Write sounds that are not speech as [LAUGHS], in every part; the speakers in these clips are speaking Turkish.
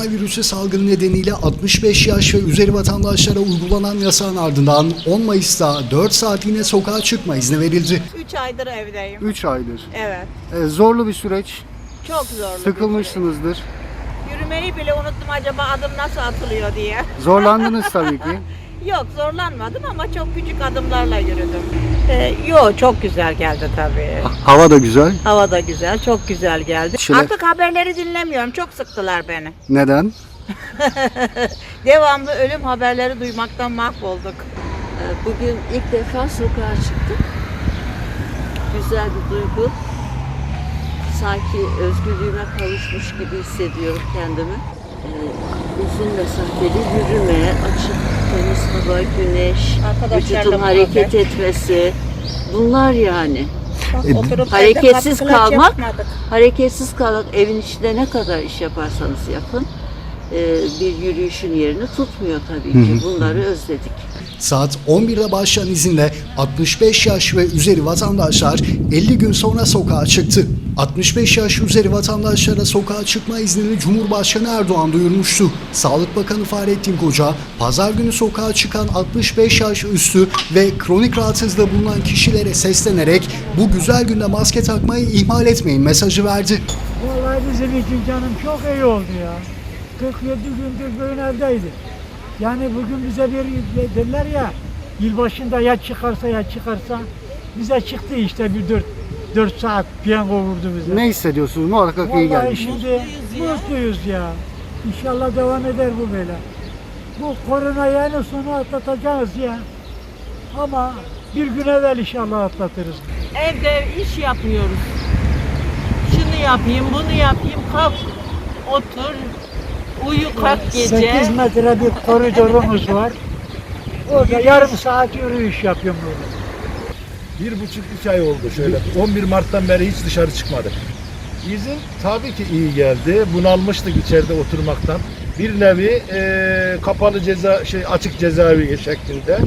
Koronavirüsü salgını nedeniyle 65 yaş ve üzeri vatandaşlara uygulanan yasağın ardından 10 Mayıs'ta 4 saatliğine sokağa çıkma izni verildi. 3 aydır evdeyim. 3 aydır. Evet. Ee, zorlu bir süreç. Çok zorlu. bir Sıkılmışsınızdır. süreç. Yürümeyi bile unuttum acaba adım nasıl atılıyor diye. Zorlandınız tabii ki. [LAUGHS] Yok zorlanmadım ama çok küçük adımlarla yürüdüm. Ee, yok çok güzel geldi tabii. Hava da güzel. Hava da güzel, çok güzel geldi. Şöyle- Artık haberleri dinlemiyorum. Çok sıktılar beni. [LAUGHS] Neden? Devamlı ölüm haberleri duymaktan mahvolduk. Ee, Bugün ilk defa sokağa çıktık. Güzel bir duygu. Sanki özgürlüğüme kavuşmuş gibi hissediyorum kendimi. Ee, uzun mesafeli yürüme, açık temiz hava, güneş, vücudun hareket etmesi. Bunlar yani. E, Oturup hareketsiz kalmak-. Hareketsiz kalmak, evin içinde ne kadar iş yaparsanız yapın, bir yürüyüşün yerini tutmuyor tabii ki. Bunları özledik. Saat 11'de başlayan izinle 65 yaş ve üzeri vatandaşlar 50 gün sonra sokağa çıktı. 65 yaş üzeri vatandaşlara sokağa çıkma iznini Cumhurbaşkanı Erdoğan duyurmuştu. Sağlık Bakanı Fahrettin Koca, pazar günü sokağa çıkan 65 yaş üstü ve kronik rahatsızlığı bulunan kişilere seslenerek bu güzel günde maske takmayı ihmal etmeyin mesajı verdi. Vallahi bizim için canım çok iyi oldu ya. 47 gündür böyle evdeydik. Yani bugün bize bir derler ya yılbaşında ya çıkarsa ya çıkarsa bize çıktı işte bir 4 4 saat piyango vurdu bize. Ne hissediyorsunuz? Muhakkak iyi Vallahi gelmiş. şimdi mutluyuz ya. İnşallah devam eder bu böyle. Bu koronayı en sonu atlatacağız ya. Ama bir gün evvel inşallah atlatırız. Evde iş yapmıyoruz. Şunu yapayım, bunu yapayım, kalk, otur, uyu kalk gece. 8 metre bir koridorumuz var. Orada yarım saat yürüyüş yapıyorum burada. Bir buçuk iki ay oldu şöyle. 11 Mart'tan beri hiç dışarı çıkmadık. İzin tabii ki iyi geldi. Bunalmıştık içeride oturmaktan. Bir nevi eee, kapalı ceza şey açık cezaevi şeklinde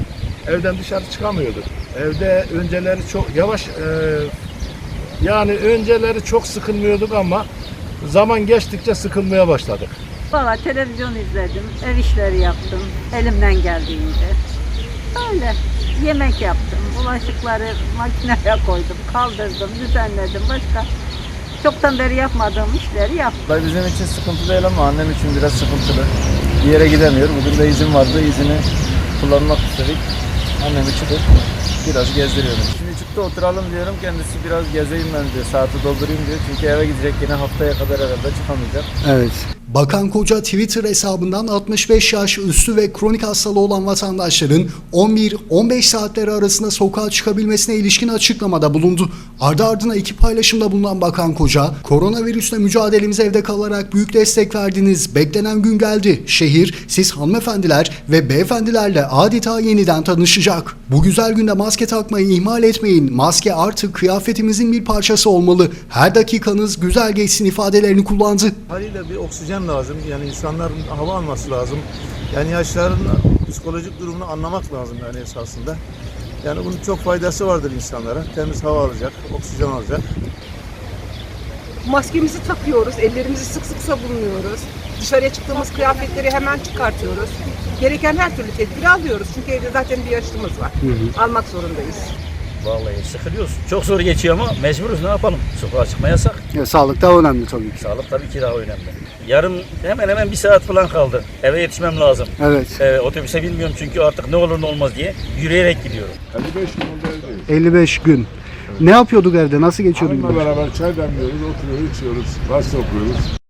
evden dışarı çıkamıyorduk. Evde önceleri çok yavaş eee, yani önceleri çok sıkılmıyorduk ama zaman geçtikçe sıkılmaya başladık. Valla televizyon izledim, ev işleri yaptım elimden geldiğince. Öyle yemek yaptım, bulaşıkları makineye koydum, kaldırdım, düzenledim. Başka çoktan beri yapmadığım işleri yaptım. Bizim için sıkıntı değil ama annem için biraz sıkıntılı. Bir yere gidemiyor. Bugün de izin vardı. İzini kullanmak istedik. Annem için de biraz gezdiriyorum. Şimdi çıktı oturalım diyorum. Kendisi biraz gezeyim ben diyor. Saati doldurayım diyor. Çünkü eve gidecek yine haftaya kadar herhalde çıkamayacak. Evet. Bakan Koca Twitter hesabından 65 yaş üstü ve kronik hastalığı olan vatandaşların 11-15 saatleri arasında sokağa çıkabilmesine ilişkin açıklamada bulundu. Ardı ardına iki paylaşımda bulunan Bakan Koca, koronavirüsle mücadelemize evde kalarak büyük destek verdiniz. Beklenen gün geldi. Şehir, siz hanımefendiler ve beyefendilerle adeta yeniden tanışacak. Bu güzel günde maske takmayı ihmal etmeyin. Maske artık kıyafetimizin bir parçası olmalı. Her dakikanız güzel geçsin ifadelerini kullandı. Haliyle bir oksijen lazım. Yani insanların hava alması lazım. Yani yaşların psikolojik durumunu anlamak lazım yani esasında. Yani bunun çok faydası vardır insanlara. Temiz hava alacak, oksijen alacak. maskemizi takıyoruz, ellerimizi sık sık sabunluyoruz. Dışarıya çıktığımız kıyafetleri hemen çıkartıyoruz. Gereken her türlü tedbiri alıyoruz. Çünkü evde zaten bir yaşlımız var. Almak zorundayız. Vallahi sıkılıyoruz. Çok zor geçiyor ama mecburuz. Ne yapalım? Sokağa çıkma yasak. Ya, sağlık daha önemli tabii ki. Sağlık tabii ki daha önemli. Yarın hemen hemen bir saat falan kaldı. Eve yetişmem lazım. Evet. Ee, otobüse bilmiyorum çünkü artık ne olur ne olmaz diye yürüyerek gidiyorum. 55 gün. Ne yapıyorduk evde? Nasıl geçiyordu Hanımla beraber çay demliyoruz, oturuyoruz, içiyoruz, gazete okuyoruz.